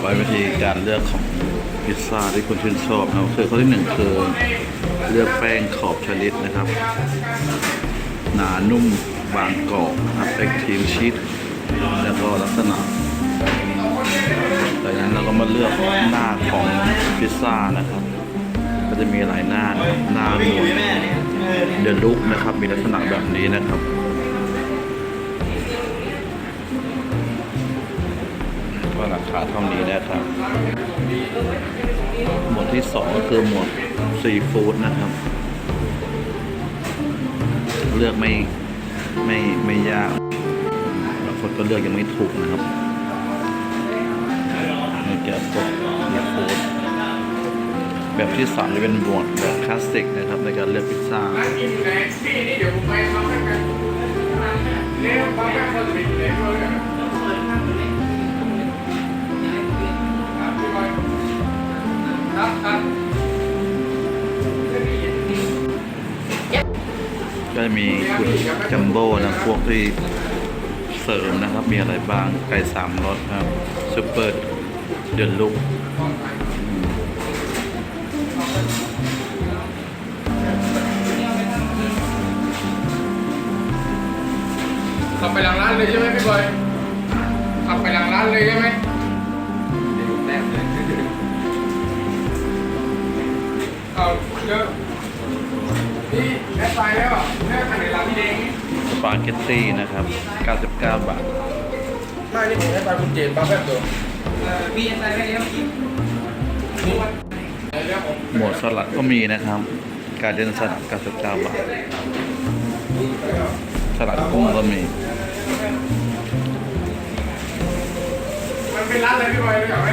ไว้วิธีการเลือกของพิซซ่าที่คุณชื่นชอบนะครับคือข้อที่หนึ่งคือเลือกแป้งขอบชนิดนะครับ หนานุ่มบางกรอบนะครับแอคทีฟชีสแล้วก็ลักษณะจากนั้นเราก็มาเลือกหน้าของพิซซ่านะครับก็จะมีหลายหน้านะหน้าหมวดเดลุกนะครับ มีลักษณะแบบนี้นะครับ็ราคาเท่านี้นะครับ หมวดที่สองก็คือหมวดซีฟู้ดนะครับ เลือกไม่ไม่ไม่ยากบางคนก็เลือกยังไม่ถูกนะครับนี่เกี่ยวกับซีฟู้ดแบบที่สามจะเป็นหมวดแบบคลาสสิกนะครับในการเลือกพิซซ่าเดี๋ยวมไปมาแป๊บกันเร็วมาจะไปอยู่ในด้วย ก็จะมีชุดจัมโบ้นะพวกที่เสริมนะครับ มีอะไรบ้าง ไก่สามรสครับซูเปอร์เดนลุกขับไปหลังร้านเลยใช่ไหมพี่บอยขับไปหลังร้านเลยใช่ไหมเอาเยอะนี่แม่ไปแล้วแม่ขันในร้านพี่เด้ง ส ปาเกตตี้นะครับ 99 บาทไม่นี่ผมให้ไปคุณเจนป้าแป๊บเดียวพี่ยังไปไม่เลี้ยงอีกแล้วผมหมวดสลัดก็มีนะครับ การเล่นสลัด99 บาท สลัดกุ้งก็มี มันเป็นร้านอะไรพี่บอยรู้จักไหม